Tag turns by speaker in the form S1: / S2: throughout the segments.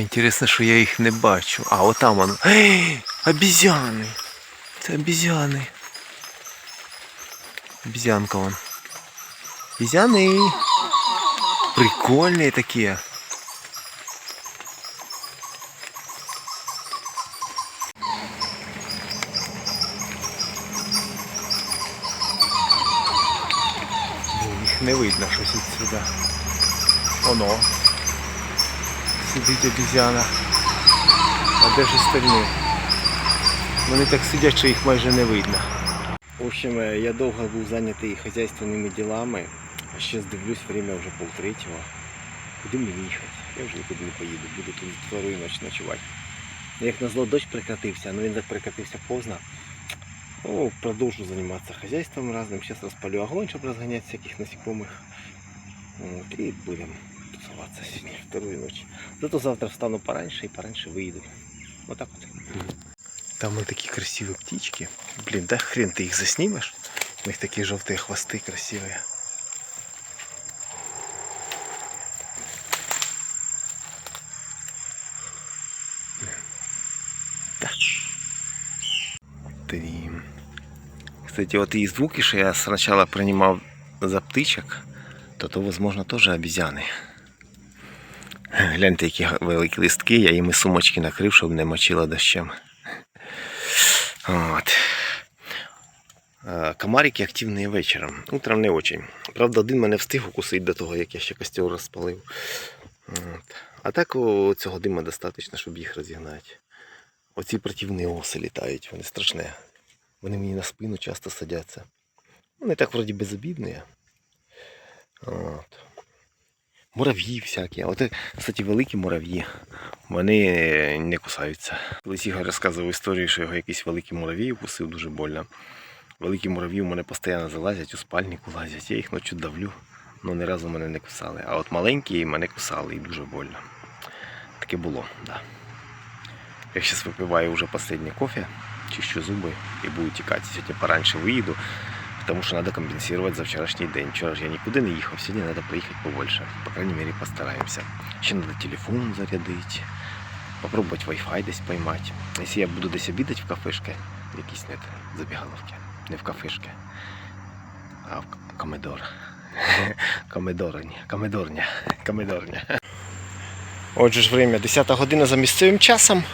S1: Саме інтересне, що я їх не бачу. А, отам воно. Ей, обізяни. Це обізяни. Обізянка вон. Обізяни. Прикольні такі. Не видно щось відсюди. Оно. Сидить обізяна. А де ж остальні? Вони так сидять, що їх майже не видно. В общем, е, я довго був зайнятий хазяйственними ділами, а ще дивлюсь, время вже полтретього. Куди мені їхати? Я вже нікуди не поїду, буду тут вторую ніч ночувати. Як назло дощ прекратився, але він так прекратився поздно. Ну, продовжу займатися хазяйством разним. Зараз розпалю огонь, щоб розганяти всяких насекомых. Вот, и будем тусоваться сегодня вторую ночь. Зато завтра встану пораньше и пораньше выйду. Вот так вот. Там вот такие красивые птички. Блин, да хрен ты их заснимешь? У них такие желтые хвосты красивые. Три. Кстати, вот и звуки, что я сначала принимал за птичок, то то, возможно, теж обізяни. Гляньте, які великі листки, я їм і сумочки накрив, щоб не мочило дощем. От. Е, Комарики активні вечором. Утром не очень. Правда, один мене встиг укусити до того, як я ще костер розпалив. От. А так цього дима достатньо, щоб їх розігнати. Оці противні оси літають, вони страшні. Вони мені на спину часто садяться. Вони так вроді безобідні. От. Мурав'ї всякі. От, кстати, великі мурав'ї. Вони не кусаються. Колись Ігор розказував історію, що його якийсь великий муравій укусив дуже больно. Великі мурав'ї у мене постійно залазять, у спальнику лазять. Я їх ночі давлю, але ні разу мене не кусали. А от маленькі мене кусали і дуже больно. Таке було, так. Да. Я зараз випиваю вже останній кофе, чищу зуби і буду тікати. Сьогодні пораньше виїду. Потому что надо компенсировать за вчерашний день. Вчера же я никуда не ехал, сегодня надо поехать побольше. По крайней мере, постараемся. Еще надо телефон зарядить, попробовать Wi-Fi десь поймать. Если я буду десь обідати в кафешке, якісь нет, забігаловки, не в кафешке, а в комедор. Комедорня, комедорня, комедорня. Отже ж время 10 година за місцевим часом.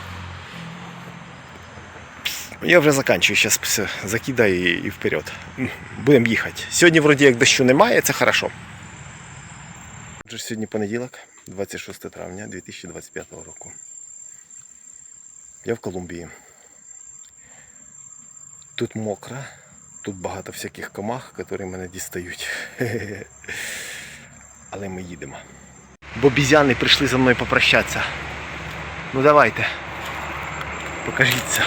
S1: Я вже заканчую, зараз все закидаю і, вперед. Будемо їхати. Сьогодні вроді як дощу немає, це хорошо. Отже, сьогодні понеділок, 26 травня 2025 року. Я в Колумбії. Тут мокро, тут багато всяких комах, які мене дістають. Але ми їдемо. Бо бізяни прийшли за мною попрощатися. Ну давайте. Покажіться.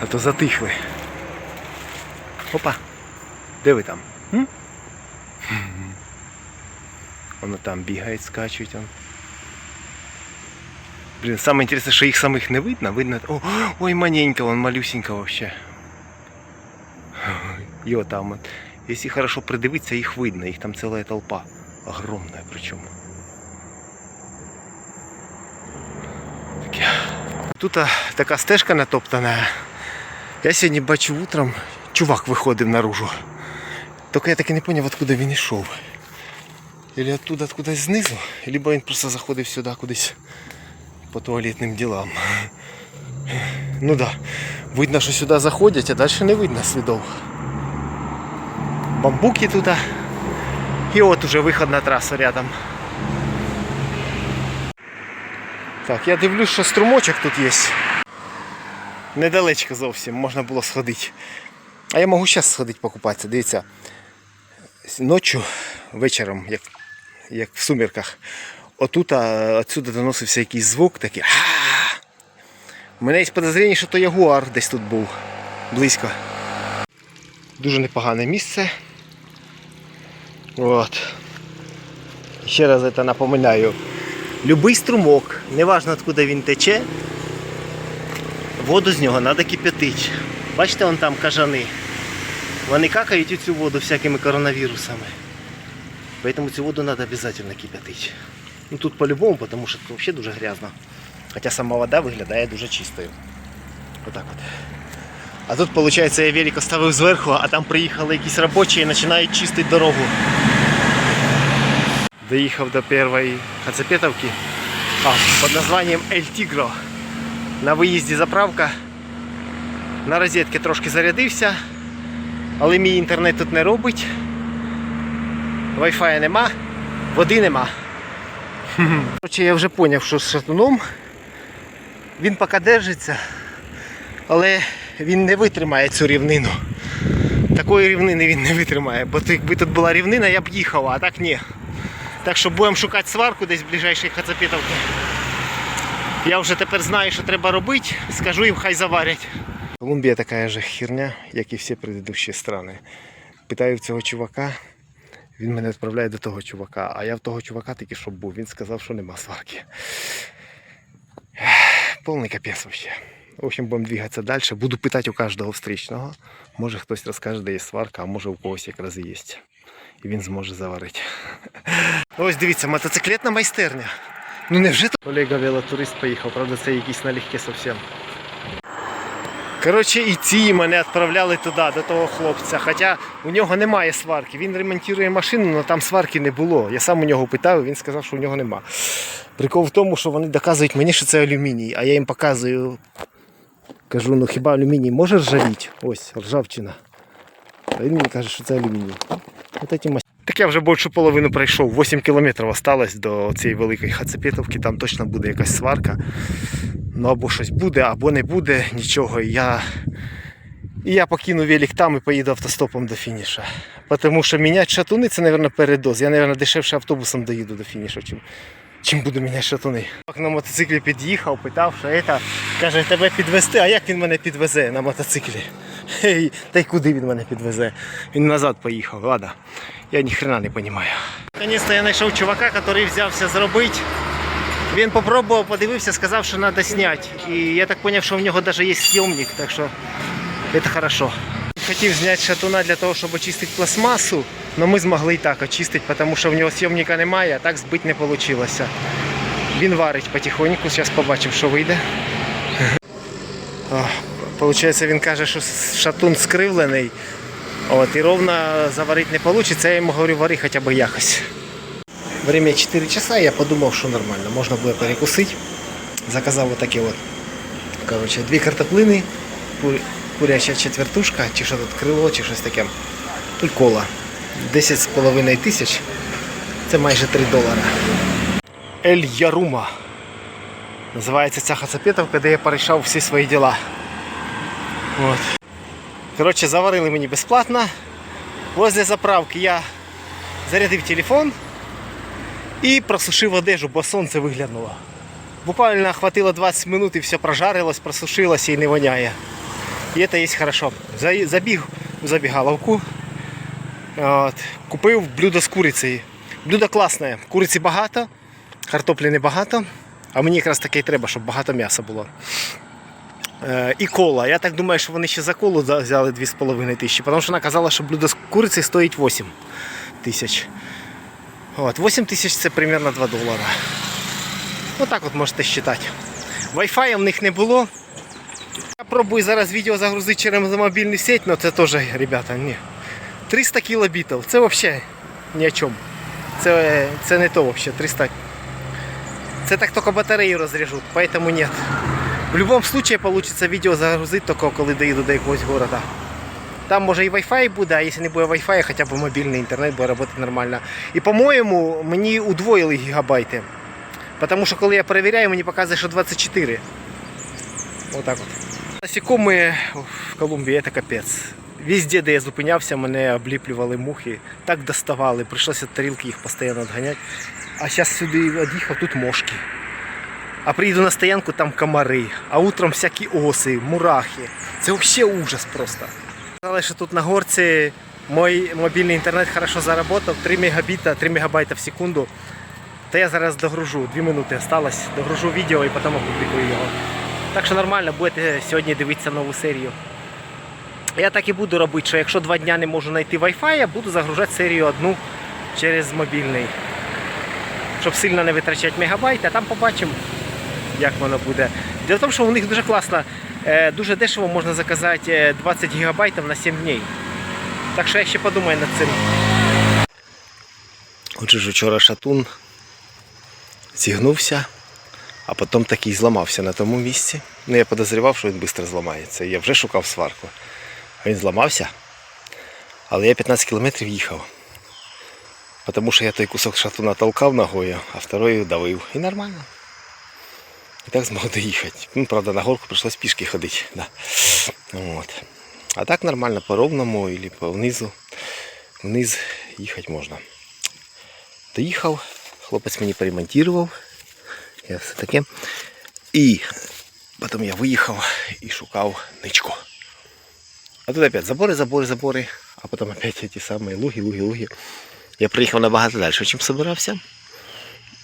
S1: А то затихли. Опа. Де ви там? М? Воно там бігають, скачуть. Он. Блін, саме інтересне, що їх самих не видно. Видно. О, ой, маленька, вон малюсенька вообще. Йо там. от. Якщо хорошо придивитися, їх видно, їх там ціла толпа. Огромная причому. Тут а, така стежка натоптана. Я сьогодні бачу утром, чувак виходив наружу. Тільки я так і не зрозумів, откуда він йшов. Или оттуда кудись знизу, либо він просто заходив сюди кудись по туалетним ділам. Ну да. Видно, що сюди заходять, а далі не видно слідов. Бамбуки тут. І от уже вихідна траса рядом. Так, я дивлюсь, що струмочок тут є. Недалечко зовсім, можна було сходити. А я можу зараз сходити покупатися. Дивіться, ночі, вечором, як, як в сумірках, отут отсюди доносився якийсь звук такий. У мене є підозріння, що то ягуар десь тут був близько. Дуже непогане місце. От. Ще раз це напоминаю. Любий струмок, неважно откуда він тече, воду з нього треба кип'ятити. Бачите, вон там кажани. Вони какають у цю воду всякими коронавірусами. Поэтому цю воду треба обов'язково кип'ятити. Ну тут по-любому, тому що тут взагалі дуже грязно. Хоча сама вода виглядає дуже чистою. Отак от. А тут, виходить, я велик оставив зверху, а там приїхали якісь робочі і починають чистити дорогу. Доїхав до першої Хацапетовки а, під названням Ель Тігро. На виїзді заправка. На розетки трошки зарядився, але мій інтернет тут не робить. Wi-Fi нема, води нема. Короче, я вже зрозумів, що з шатуном він поки держиться, але він не витримає цю рівнину. Такої рівнини він не витримає, бо якби тут була рівнина, я б їхав, а так ні. Так що будемо шукати сварку десь в ближайшій Хацапетовці. Я вже тепер знаю, що треба робити, скажу їм, хай заварять. Колумбія така же херня, як і всі предыдущі страни. Питаю цього чувака, він мене відправляє до того чувака, а я в того чувака тільки що був. Він сказав, що нема сварки. Повний капець вообще. В общем, будемо двигатися далі. Буду питати у кожного встречного. Може хтось розкаже, де є сварка, а може у когось якраз і є. І він зможе заварити. Ось дивіться, мотоциклетна майстерня. Ну невже то? Колега велотурист поїхав, правда це якийсь налегке зовсім. Коротше, і ці мене відправляли туди, до того хлопця. Хоча у нього немає сварки. Він ремонтує машину, але там сварки не було. Я сам у нього питав, він сказав, що у нього нема. Прикол в тому, що вони доказують мені, що це алюміній, а я їм показую. Кажу, ну хіба алюміній може ржавіти? Ось, ржавчина. А він мені каже, що це алюміній. От ці Так я вже більшу половину пройшов. 8 кілометрів осталось до цієї великої Хацепетовки, там точно буде якась сварка. Ну або щось буде, або не буде нічого. І я, я покину велик там і поїду автостопом до фініша. Тому що міняти шатуни це, мабуть, передоз. Я, мабуть, дешевше автобусом доїду до фінішу, чим, чим буду міняти шатуни. На мотоциклі під'їхав, питав, що це, каже, тебе підвезти, а як він мене підвезе на мотоциклі? Та й куди він мене підвезе? Він назад поїхав, ладно. Я ні хрена не розумію. Наконець-то я знайшов чувака, який взявся зробити. Він попробував, подивився, сказав, що треба зняти. І я так зрозумів, що в нього навіть є зйомник, так що це хорошо. Хотів зняти шатуна для того, щоб очистити пластмасу, але ми змогли і так очистити, тому що в нього зйомника немає, а так збити не вийшло. Він варить потихоньку, зараз побачимо, що вийде. Получається, він каже, що шатун скривлений. От, і ровно заварити не вийде. Я йому говорю, вари хоча б якось. Время 4 часа, я подумав, що нормально, можна буде перекусити. Заказав отакі от. Коротше, дві картоплини, кур- куряча четвертушка, чи що тут крило, чи щось таке. І кола. 10,5 тисяч. Це майже 3 долара. Ель Ярума. Називається ця хацапетовка, де я порішав всі свої діла. От. Коротше, заварили мені безплатно. Возле заправки я зарядив телефон і просушив одежу, бо сонце виглянуло. Буквально хватило 20 минут і все прожарилось, просушилося і не воняє. І це є хорошо. Забіг в забігаловку. От, купив блюдо з курицею. Блюдо класне. Куриці багато, картоплі небагато, а мені якраз таке й треба, щоб багато м'яса було. Е, і кола. Я так думаю, що вони ще за колу взяли 2,5 тисячі, тому що вона казала, що блюдо з куриці стоїть 8 тисяч. От, 8 тисяч це примерно 2 долара. Отак от можете считати. Wi-Fi в них не було. Я пробую зараз відео загрузити через мобільну сеть, але це теж, ребята, ні. 300 кілобітів, це взагалі ні о чому. Це, це не то взагалі, 300. Це так тільки батареї розріжуть, поэтому нет. В будь-якому випадку вийде відео загрузити тільки коли доїду до якогось міста. Там може і Wi-Fi буде, а якщо не буде Wi-Fi, хоча б мобільний інтернет буде працювати нормально. І по-моєму, мені удвоїли гігабайти. Тому що коли я перевіряю, мені показує, що 24. Отак от. Насікомі в Колумбії це капець. Везде, де я зупинявся, мене обліплювали мухи, так доставали, прийшлося тарілки їх постійно відганяти. А зараз сюди від'їхав, тут мошки. А приїду на стоянку, там комари, а утром всякі оси, мурахи. Це взагалі ужас просто. Сказали, що тут на горці мій мобільний інтернет хорошо заработав, 3 мегабіта, 3 мегабайта в секунду. Та я зараз догружу, 2 минути осталось, догружу відео і потім опублікую його. Так що нормально, будете сьогодні дивитися нову серію. Я так і буду робити, що якщо два дня не можу знайти Wi-Fi, я буду загружати серію одну через мобільний.
S2: щоб сильно не витрачати мегабайт, а там побачимо, як воно буде. Дело в тому, що у них дуже класно, е, дуже дешево можна заказати е, 20 гігабайтів на 7 днів. Так що я ще подумаю над цим.
S1: Отже ж вчора шатун зігнувся, а потім такий зламався на тому місці. Ну, я подозрівав, що він швидко зламається. Я вже шукав сварку. А він зламався. Але я 15 кілометрів їхав. Тому що я той кусок шатуна толкав ногою, а второю давив. І нормально. І так змог доїхати. Ну, правда, на горку прийшлось пішки ходити. Да. От. А так нормально по ровному або по внизу. Вниз їхати можна. Доїхав, хлопець мені поремонтував. Я все таке. І потім я виїхав і шукав ничку. А тут опять забори, забори, забори, а потім опять ті самі луги, луги, луги. Я приїхав набагато далі, чим собирався.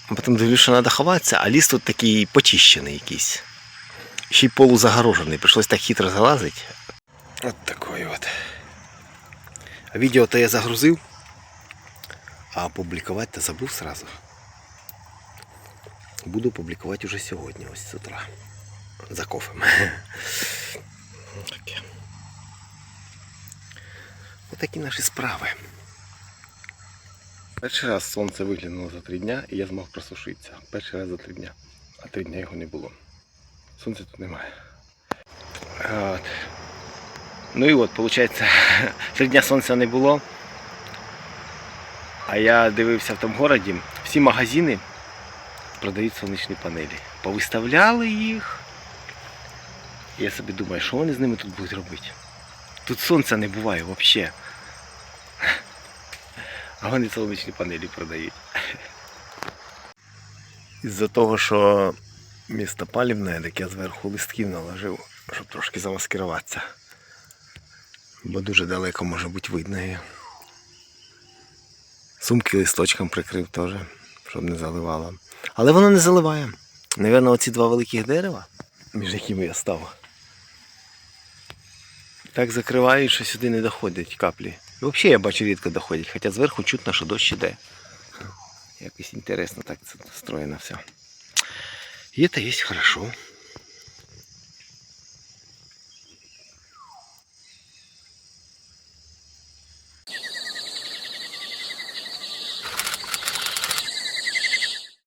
S1: А потім дивлюся, що треба ховатися, а ліс тут такий почищений якийсь. Ще й полузагорожений. Прийшлось так хитро залазити. От такий от. Відео то я загрузив, а опублікувати то забув сразу. Буду публікувати уже сьогодні, ось з утра. За кофем. Отакі наші справи. Перший раз сонце виглянуло за три дня і я змог просушитися. Перший раз за три дня. А три дня його не було. Сонця тут немає. От. Ну і от, виходить, три дня сонця не було. А я дивився в тому городі, всі магазини продають сонячні панелі. Повиставляли їх. Я собі думаю, що вони з ними тут будуть робити? Тут сонця не буває взагалі. А вони сонячні панелі продають. Із-за того, що місто палівне, так я зверху листків наложив, щоб трошки замаскируватися. Бо дуже далеко може бути видно. Сумки листочком прикрив теж, щоб не заливало. Але воно не заливає. Навірно, оці два великих дерева, між якими я став. Так закривають, що сюди не доходять каплі. Взагалі я бачу рідко доходять, хоча зверху чутно, що дощ іде. Якось інтересно так це встроєно все. І це є хорошо.